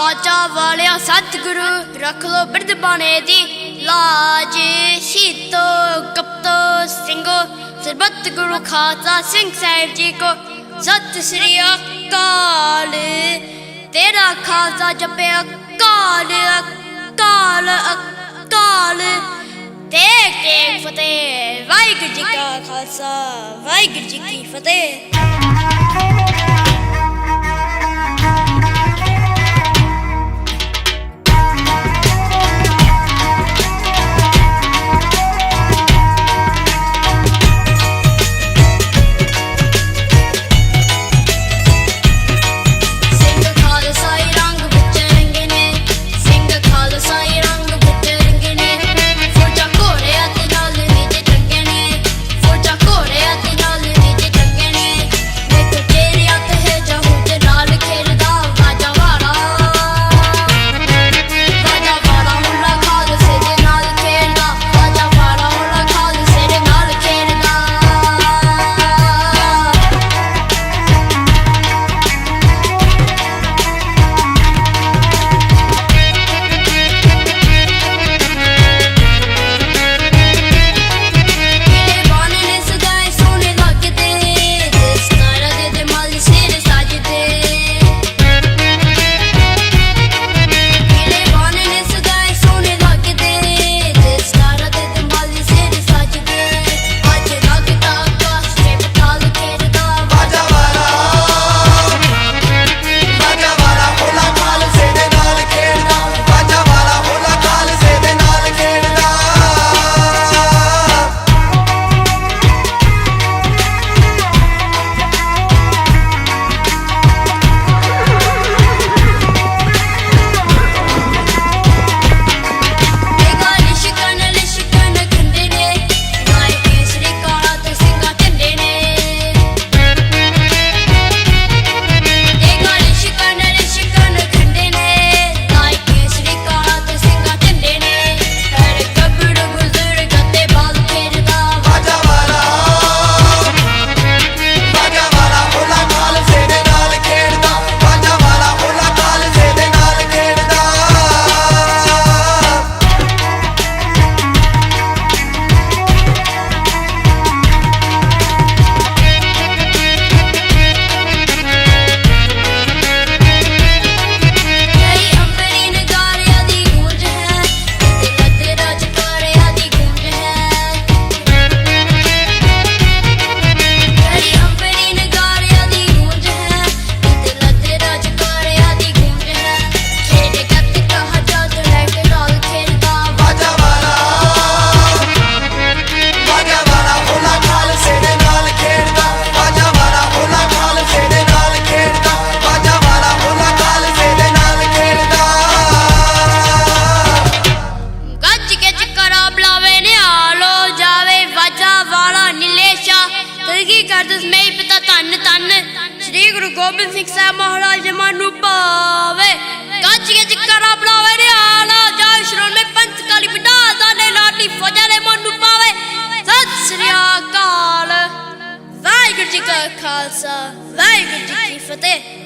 ਬਾਜਾ ਵਾਲਿਆ ਸਤਿਗੁਰੂ, ਰੱਖ ਲੋ ਬਿਰਦ ਬਾਣੇ ਦੀ ਲਾਜ। ਸ਼ੀਤੋ, ਕਪਤੋ ਸਿੰਘੋ, ਸਰਬੱਤ ਗੁਰੂ ਖਾਲਸਾ ਸਿੰਘ ਸਾਹਿਬ ਜੀ ਕੋ, ਸਤਿ ਸ੍ਰੀ ਅਕਾਲ। ਤੇਰਾ ਖਾਲਸਾ ਜਪਿਆ, ਕਾਲ ਕਾਲ ਕਾਲ ਤੇ ਕੇ ਫਤਿਹ, ਵਾਹਿਗੁਰੂ ਜੀ ਕਾ ਖਾਲਸਾ, ਵਾਹਿਗੁਰੂ ਜੀ ਕੀ ਫਤਿਹ। ਕਰਦਸ ਮੇਰੇ ਪਿਤਾ ਧੰਨ ਧੰਨ। ਸ੍ਰੀ ਗੁਰੂ ਗੋਬਿੰਦ ਸਿੰਘ ਸਾਹਿਬ ਮਹਾਰਾਜ ਦੇ ਮਨ ਪਾਵੇ ਗੱਜ ਗੱਜ ਕਰਾ ਬਲਾਵੇ ਰੇ ਆਲਾ ਜਾ, ਸ਼੍ਰੋਮਣੀ ਪੰਥ ਕਾਲੀ ਬਿਡਾ ਦਾ ਨੇ ਲਾਟੀ ਫੌਜਾਂ ਦੇ ਮਨ ਪਾਵੇ ਸਤਿ ਸ੍ਰੀ ਅਕਾਲ। ਵਾਹਿਗੁਰੂ ਜੀ ਕਾ ਖਾਲਸਾ, ਵਾਹਿਗੁਰੂ ਜੀ ਕੀ ਫਤਿਹ।